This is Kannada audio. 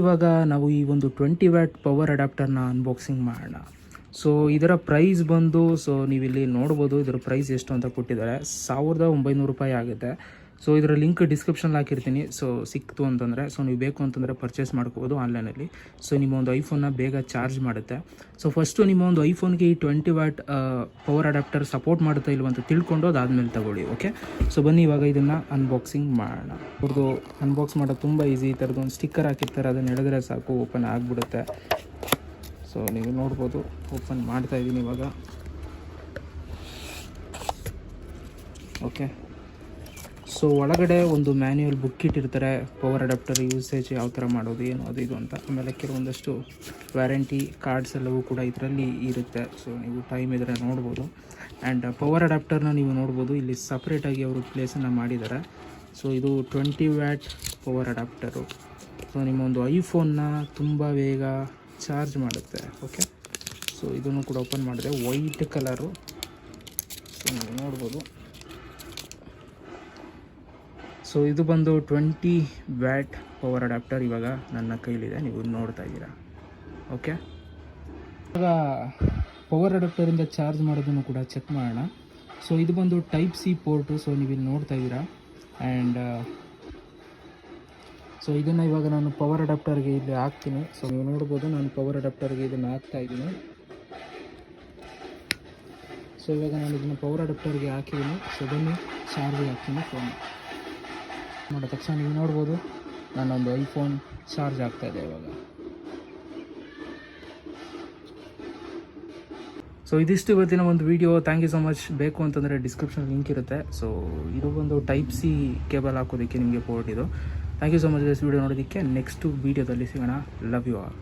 ಇವಾಗ ನಾವು ಈ ಒಂದು ಟ್ವೆಂಟಿ ವ್ಯಾಟ್ ಪವರ್ ಅಡಾಪ್ಟರ್ನ ಅನ್ಬಾಕ್ಸಿಂಗ್ ಮಾಡೋಣ. ಸೊ ಇದರ ಪ್ರೈಸ್ ಬಂದು ಸೊ ನೀವಿಲ್ಲಿ ನೋಡ್ಬೋದು, ಇದರ ಪ್ರೈಸ್ ಎಷ್ಟು ಅಂತ ಕೊಟ್ಟಿದ್ದಾರೆ. ಸಾವಿರದ ಒಂಬೈನೂರು ರೂಪಾಯಿ ಆಗುತ್ತೆ. ಸೊ ಇದರ ಲಿಂಕ್ ಡಿಸ್ಕ್ರಿಪ್ಷನ್ ಹಾಕಿರ್ತೀನಿ. ಸೊ ಸಿಕ್ತು ಅಂತಂದರೆ ಸೊ ನೀವು ಬೇಕು ಅಂತಂದರೆ ಪರ್ಚೇಸ್ ಮಾಡ್ಕೋಬೋದು ಆನ್ಲೈನಲ್ಲಿ ಸೊ ನಿಮ್ಮ ಒಂದು ಐಫೋನ್ನ ಬೇಗ ಚಾರ್ಜ್ ಮಾಡುತ್ತೆ. ಸೊ ಫಸ್ಟು ನಿಮ್ಮ ಒಂದು ಐಫೋನ್ಗೆ ಈ twenty watt power adapter support ಮಾಡುತ್ತಾ ಇಲ್ವ ಅಂತ ತಿಳ್ಕೊಂಡು ಅದಾದಮೇಲೆ ತಗೊಳ್ಳಿ ಓಕೆ ಸೊ ಬನ್ನಿ ಇವಾಗ ಇದನ್ನು ಅನ್ಬಾಕ್ಸಿಂಗ್ ಮಾಡೋಣ. ಅವ್ರದ್ದು ಅನ್ಬಾಕ್ಸ್ ಮಾಡೋದು ತುಂಬ ಈಸಿ ಈ ಥರದ್ದು ಒಂದು ಸ್ಟಿಕ್ಕರ್ ಹಾಕಿರ್ತಾರೆ, ಅದನ್ನು ಎಳೆದ್ರೆ ಸಾಕು ಓಪನ್ ಆಗಿಬಿಡುತ್ತೆ. ಸೊ ನೀವು ನೋಡ್ಬೋದು ಓಪನ್ ಮಾಡ್ತಾ ಇದ್ದೀನಿ ಇವಾಗ. ಓಕೆ ಸೊ ಒಳಗಡೆ ಒಂದು ಮ್ಯಾನ್ಯುವಲ್ ಬುಕ್ ಇಟ್ಟಿರ್ತಾರೆ. ಪವರ್ ಅಡಾಪ್ಟರ್ ಯೂಸೇಜ್ ಯಾವ ಥರ ಮಾಡೋದು, ಏನು ಅದು, ಇದು ಅಂತ. ಆಮೇಲೆ ಕೆಲವೊಂದಷ್ಟು ವ್ಯಾರಂಟಿ ಕಾರ್ಡ್ಸ್ ಎಲ್ಲವೂ ಕೂಡ ಇದರಲ್ಲಿ ಇರುತ್ತೆ. ಸೊ ನೀವು ಟೈಮ್ ಇದ್ದರೆ ನೋಡ್ಬೋದು. ಆ್ಯಂಡ್ ಪವರ್ ಅಡಾಪ್ಟರ್ನ ನೀವು ನೋಡ್ಬೋದು. ಇಲ್ಲಿ ಸಪ್ರೇಟಾಗಿ ಅವರು ಪ್ಲೇಸನ್ನು ಮಾಡಿದ್ದಾರೆ. ಸೊ ಇದು twenty watt power adapter so ನಿಮ್ಮ ಒಂದು ಐಫೋನ್ನ ತುಂಬ ಬೇಗ ಚಾರ್ಜ್ ಮಾಡುತ್ತೆ. ಓಕೆ ಸೊ ಇದನ್ನು ಕೂಡ ಓಪನ್ ಮಾಡಿದೆ. ವೈಟ್ ಕಲರು ಸೊ ನೀವು ನೋಡ್ಬೋದು. ಸೊ ಇದು ಬಂದು ಟ್ವೆಂಟಿ ವ್ಯಾಟ್ ಪವರ್ ಅಡಾಪ್ಟರ್ ಇವಾಗ ನನ್ನ ಕೈಲಿದೆ. ನೀವು ನೋಡ್ತಾ ಇದ್ದೀರಾ. ಓಕೆ ಇವಾಗ ಪವರ್ ಅಡಾಪ್ಟರಿಂದ ಚಾರ್ಜ್ ಮಾಡೋದನ್ನು ಕೂಡ ಚೆಕ್ ಮಾಡೋಣ. ಸೊ ಇದು ಬಂದು ಟೈಪ್ ಸಿ ಪೋರ್ಟು ಸೊ ನೀವು ಇಲ್ಲಿ ನೋಡ್ತಾ ಇದ್ದೀರಾ. ಆ್ಯಂಡ್ ಸೊ ಇದನ್ನು ಇವಾಗ ನಾನು ಪವರ್ ಅಡಾಪ್ಟರ್ಗೆ ಇಲ್ಲಿ ಹಾಕ್ತೀನಿ. ಸೊ ನೀವು ನೋಡ್ಬೋದು ನಾನು ಪವರ್ ಅಡಾಪ್ಟರ್ಗೆ ಇದನ್ನು ಹಾಕ್ತಾ ಇದ್ದೀನಿ. ಸೊ ಇವಾಗ ನಾನು ಇದನ್ನು ಪವರ್ ಅಡಾಪ್ಟರ್ಗೆ ಹಾಕಿದ್ದೀನಿ. ಸೊ ಬನ್ನಿ ಚಾರ್ಜಿಗೆ ಹಾಕ್ತೀನಿ ಫೋನ್ ಮಾಡಿದ ತಕ್ಷಣ ನೀವು ನೋಡ್ಬೋದು ನನ್ನೊಂದು ಐಫೋನ್ ಚಾರ್ಜ್ ಆಗ್ತಾ ಇದೆ ಇವಾಗ. ಸೊ ಇದಿಷ್ಟು ಇವತ್ತಿನ ಒಂದು video thank you so much ಬೇಕು ಅಂತಂದರೆ ಡಿಸ್ಕ್ರಿಪ್ಷನ್ ಲಿಂಕ್ ಇರುತ್ತೆ. ಸೊ ಇದು ಒಂದು ಟೈಪ್ ಸಿ ಕೇಬಲ್ ಹಾಕೋದಕ್ಕೆ ನಿಮಗೆ ಪೋರ್ಟ್ ಇದು. Thank you so much this video ನೋಡೋದಕ್ಕೆ ನೆಕ್ಸ್ಟ್ ವೀಡಿಯೋದಲ್ಲಿ ಸಿಗೋಣ. Love you all